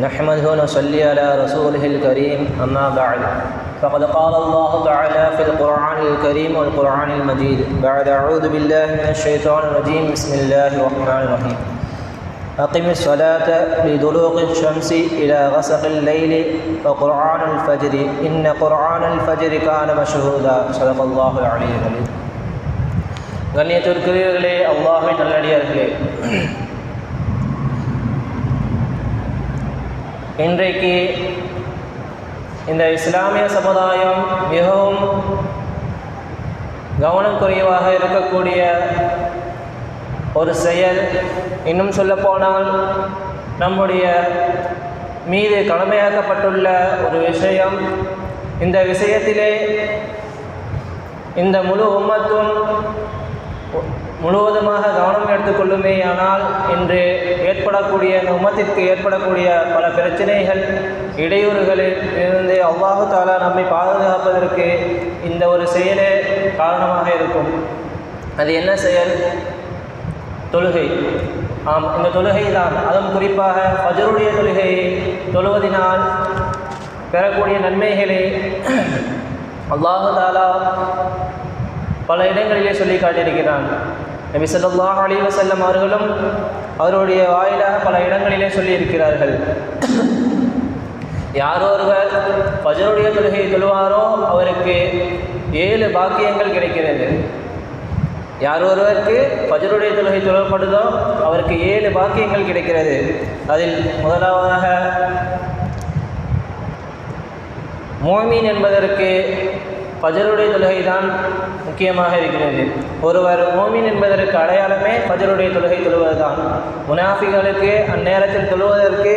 نحمده ونصلي على رسوله الكريم أما بعد فقد قال الله تعالى في القرآن الكريم والقرآن المجيد بعد أعوذ بالله من الشيطان الرجيم بسم الله الرحمن الرحيم أقم الصلاة لدلوق الشمس إلى غسق الليل وقرآن الفجر إن قرآن الفجر كان مشهودا صدق الله العلي العليم கண்ணியத்திற்குரியவர்களே அல்லாஹின் நல்லடியார்களே இன்றைக்கு இந்த இஸ்லாமிய சமுதாயம் மிகவும் கவனம் குறைவாக இருக்கக்கூடிய ஒரு செயல். இன்னும் சொல்லப்போனால் நம்முடைய மீது கடமையாக்கப்பட்டுள்ள ஒரு விஷயம். இந்த விஷயத்திலே இந்த முழு உம்மத்தும் முழுவதுமாக கவனம் எடுத்துக்கொள்ளுமே ஆனால் இன்று ஏற்படக்கூடிய இந்த ஏற்படக்கூடிய பல பிரச்சனைகள் இடையூறுகளில் இருந்து அவ்வாஹு தாலா நம்மை பாதுகாப்பதற்கு இந்த ஒரு செயலே காரணமாக இருக்கும். அது என்ன செயல்? தொழுகை. ஆம் இந்த தொழுகை தான் அதுவும் குறிப்பாக பஜருடைய தொழுகையை தொழுவதினால் பெறக்கூடிய நன்மைகளை அல்லாஹு தாலா பல இடங்களிலே சொல்லி காட்டியிருக்கிறான். நபி ஸல்லல்லாஹு அலி வசல்லம் அவர்களும் அவருடைய வாயிலாக பல இடங்களிலே சொல்லியிருக்கிறார்கள். யார் ஒருவர் ஃபஜருடைய தொழுகையை தொழுவாரோ அவருக்கு ஏழு பாக்கியங்கள் கிடைக்கிறது. யார் ஒருவருக்கு பஜருடைய தொழுகை தொழப்படுதோ அவருக்கு ஏழு பாக்கியங்கள் கிடைக்கிறது. அதில் முதலாவதாக மோமீன் என்பதற்கு ஃபஜருடைய தொழுகை தான் முக்கியமாக இருக்கிறது. ஒருவர் ஓமின் என்பதற்கு அடையாளமே ஃபஜருடைய தொழுகை தொழுவது தான் முனாஃபிகளுக்கு அந்நேரத்தில் தொழுவதற்கு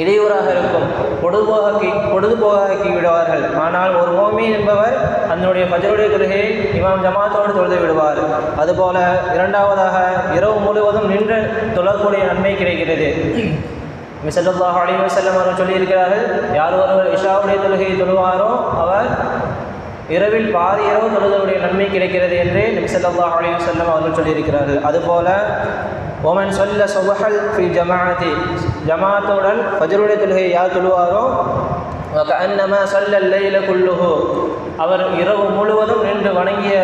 இடையூறாக இருக்கும். பொழுதுபோகி பொழுதுபோகாக்கி விடுவார்கள். ஆனால் ஒரு மோமீன் என்பவர் அதனுடைய ஃபஜருடைய தொழுகையை இமாம் ஜமாத்தோடு தொழுது விடுவார். அதுபோல இரண்டாவதாக இரவு முழுவதும் நின்று தொழக்கூடிய நன்மை கிடைக்கிறது. மிசல்லாஹ் அலி வசல்லம் அவர்கள் சொல்லியிருக்கிறார்கள் யார் ஒருவர் இஷாவுடைய தொழுகையை தொழுவாரோ அவர் இரவில் பாதி இரவு தொழுதலுடைய நன்மை கிடைக்கிறது என்று நபிசல்லாஹ் அலி வசல்லம் அவர்கள் சொல்லியிருக்கிறார்கள். அதுபோல ஓமன் சொல்ல சொபஹல் ஃபி ஜமாஅத்தி ஜமாத்துடன் ஃபஜருடைய தொழுகையை யார் தொழுவாரோ அன்னமா சொல்ல லைல குல்லுஹு. அவர் இரவு முழுவதும் நின்று வணங்கிய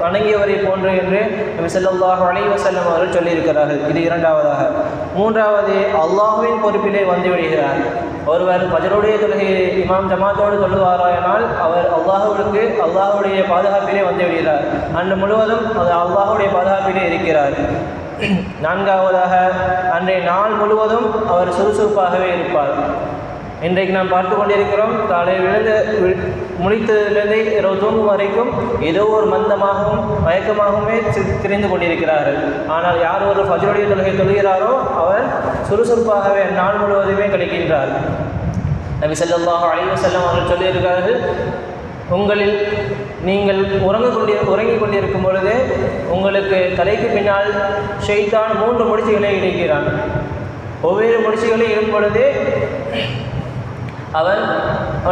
வணங்கியவரை போன்று என்று நபி ஸல்லல்லாஹு அலைஹி வஸல்லம் அவர்கள் சொல்லியிருக்கிறார்கள். இது இரண்டாவதாக. மூன்றாவது அல்லாஹுவின் பொறுப்பிலே வந்துவிடுகிறார் ஒருவர் பஜருடைய தொழுகையை இமாம் ஜமாத்தோடு சொல்லுவாராயினால் அவர் அல்லாஹுவிற்கு அல்லாஹுடைய பாதுகாப்பிலே வந்து விடுகிறார். அன்று முழுவதும் அது அல்லாஹுடைய பாதுகாப்பிலே இருக்கிறார். நான்காவதாக அன்றைய நாள் முழுவதும் அவர் சுறுசுறுப்பாகவே இருப்பார். இன்றைக்கு நாம் பார்த்து கொண்டிருக்கிறோம் காலை விழுந்து முடித்ததிலிருந்து இரவு தூங்கும் வரைக்கும் ஏதோ ஒரு மந்தமாகவும் மயக்கமாகவுமே திரிந்து கொண்டிருக்கிறார்கள். ஆனால் யார் ஒரு ஃபஜருடைய தொழுகை தொழுகிறாரோ அவர் சுறுசுறுப்பாகவே நாள் முழுவதுமே கழிக்கின்றார் நபி செல்லமாக அலைஹி செல்லம் அவர்கள் சொல்லியிருக்கிறார்கள் உங்களில் நீங்கள் உறங்க கொண்டி உறங்கிக் கொண்டிருக்கும் பொழுது உங்களுக்கு தலைக்கு பின்னால் ஷெய்தான் மூன்று முடிச்சுகளை இணைக்கிறான் ஒவ்வொரு முடிச்சுகளை இடும் பொழுது அவன்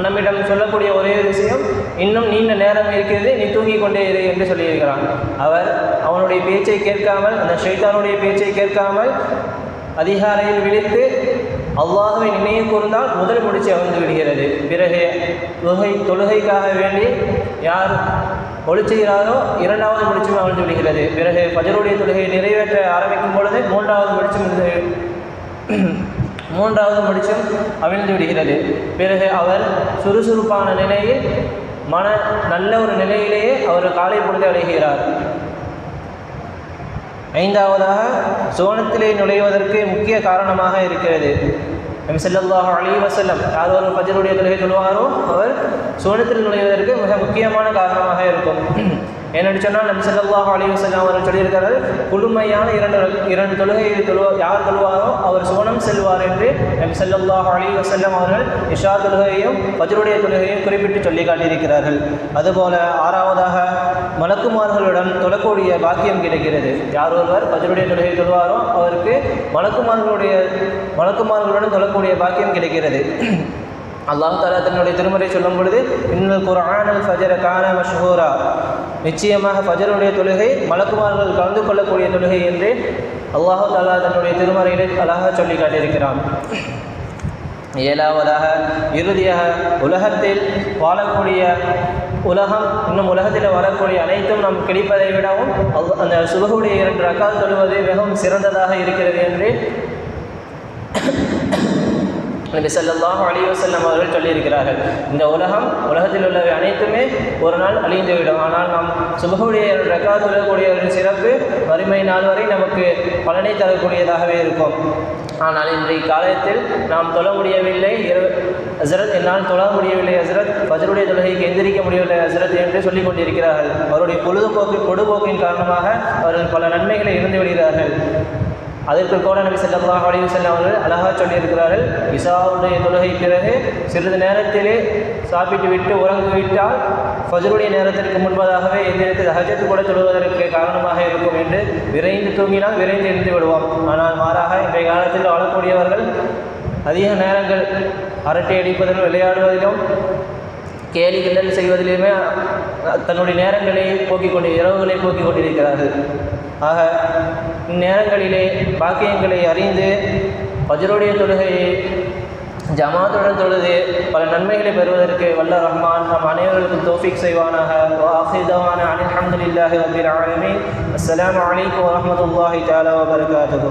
நம்மிடம் சொல்லக்கூடிய ஒரே விஷயம் இன்னும் நீண்ட நேரம் இருக்கிறது நீ தூங்கிக் கொண்டே இரு என்று சொல்லியிருக்கிறான். அவர் அவனுடைய பேச்சை கேட்காமல் அந்த ஷைத்தானுடைய பேச்சை கேட்காமல் அதிகாலையில் விழித்து அல்லாஹுவை நினைவு கூர்ந்தால் முதல் முடிச்சு அமர்ந்து விடுகிறது. பிறகு தொகை தொழுகைக்காக வேண்டி யார் ஒளிச்சுகிறாரோ இரண்டாவது முடிச்சும் அமர்ந்து விடுகிறது. பிறகு பஜருடைய தொழுகையை நிறைவேற்ற ஆரம்பிக்கும் பொழுது மூன்றாவது முடிச்சும் மூன்றாவது முடிச்சும் அவிழ்ந்து விடுகிறது. பிறகு அவர் சுறுசுறுப்பான நிலையில் மன நல்ல ஒரு நிலையிலேயே அவர் காலை பொழுது அடைகிறார். ஐந்தாவதாக சோனத்திலே நுழைவதற்கு முக்கிய காரணமாக இருக்கிறது. எம் செல்லல்லாஹ் அலி வசல்லம் யார் ஒரு பஜருடைய தொழுகை சொல்வாரோ அவர் சோனத்தில் நுழைவதற்கு மிக முக்கியமான காரணமாக இருக்கும். ஏன்னு சொன்னால் நபி ஸல்லல்லாஹு அலைஹி அவர்கள் சொல்லியிருக்கிறார் குழுமையான இரண்டு இரண்டு தொழுகையை தொழு யார் தொழுவாரோ அவர் சோனம் செல்வார் என்று நபி ஸல்லல்லாஹு அலைஹி அவர்கள் இஷா தொழுகையையும் பஜருடைய தொழுகையையும் குறிப்பிட்டு சொல்லி காட்டியிருக்கிறார்கள். அதுபோல ஆறாவதாக மலக்குமார்களுடன் தொழக்கூடிய பாக்கியம் கிடைக்கிறது. யார் ஒருவர் பஜருடைய தொழுகை தொழுவாரோ அவருக்கு மலக்குமார்களுடைய மலக்குமார்களுடன் தொழக்கூடிய பாக்கியம் கிடைக்கிறது. அல்லாஹ் தாலா தன்னுடைய திருமறை சொல்லும் பொழுது இன்னல் குர்ஆனல் ஃபஜர கான மஷ்ஹூரா. நிச்சயமாக ஃபஜருடைய தொழுகை மலக்குமார்கள் கலந்து கொள்ளக்கூடிய தொழுகை என்று அல்லாஹு தாலா தன்னுடைய திருமறையிலே அழகாக சொல்லி காட்டியிருக்கிறான். ஏழாவதாக இறுதியாக உலகத்தில் வாழக்கூடிய உலகம் இன்னும் உலகத்தில் வரக்கூடிய அனைத்தும் நாம் கிடைப்பதை விடவும் அந்த சுபகுடைய இரண்டு ரக்கால் தொழுவது மிகவும் சிறந்ததாக இருக்கிறது என்று நபி ஸல்லல்லாஹு அலைஹி வஸல்லம் அவர்கள் சொல்லியிருக்கிறார்கள் இந்த உலகம் உலகத்தில் உள்ளவை அனைத்துமே ஒரு நாள் அழிந்துவிடும் ஆனால் நாம் சுபகுடைய ரக்கா தொழக்கூடிய ஒரு சிறப்பு வறுமை நாள் வரை நமக்கு பலனை தரக்கூடியதாகவே இருக்கும். ஆனால் இன்றைய காலத்தில் நாம் தொழ முடியவில்லை. இரு- ஹசரத் என்னால் தொழ முடியவில்லை. ஹசரத் ஃபஜருடைய தொழுகைக்கு எந்திரிக்க முடியவில்லை. ஹசரத் என்று சொல்லிக் கொண்டிருக்கிறார்கள். அவருடைய பொழுதுபோக்கு பொடுபோக்கின் காரணமாக அவர்கள் பல நன்மைகளை இழந்து விடுகிறார்கள். அதற்கு கூட நபி ஸல்லல்லாஹு அலைஹி வஸல்லம் அவர்கள் அழகாக சொல்லியிருக்கிறார்கள் இசாவுடைய தொழுகை பிறகு சிறிது நேரத்திலே சாப்பிட்டு விட்டு உறங்கிவிட்டால் ஃபஜருடைய நேரத்திற்கு முன்பதாகவே எந்திரித்து ஹஜத்து கூட தொழுவதற்கு காரணமாக இருக்கும் என்று விரைந்து தூங்கினால் விரைந்து எழுந்து விடுவோம் ஆனால் மாறாக இன்றைய காலத்தில் வாழக்கூடியவர்கள் அதிக நேரங்கள் அரட்டை அடிப்பதிலும் விளையாடுவதிலும் கேலி கிண்டல் செய்வதிலுமே தன்னுடைய நேரங்களை போக்கிக் கொண்டு இரவுகளை போக்கிக் கொண்டிருக்கிறார்கள் ஆக இந்நேரங்களிலே பாக்கியங்களை அறிந்து பஜருடைய தொழுகையை ஜமாத்துடன் தொழுது பல நன்மைகளை பெறுவதற்கு வல்ல ரஹ்மான் நம் அனைவருக்கும் தோஃபிக் செய்வானாக. வாஹிதவான அனில் அஹமதுல்லாஹி ரபில் ஆலமீன். அஸ்ஸலாமு அலைக்கும் வரஹ்மத்துல்லாஹி தஆலா வபரகாத்துஹு.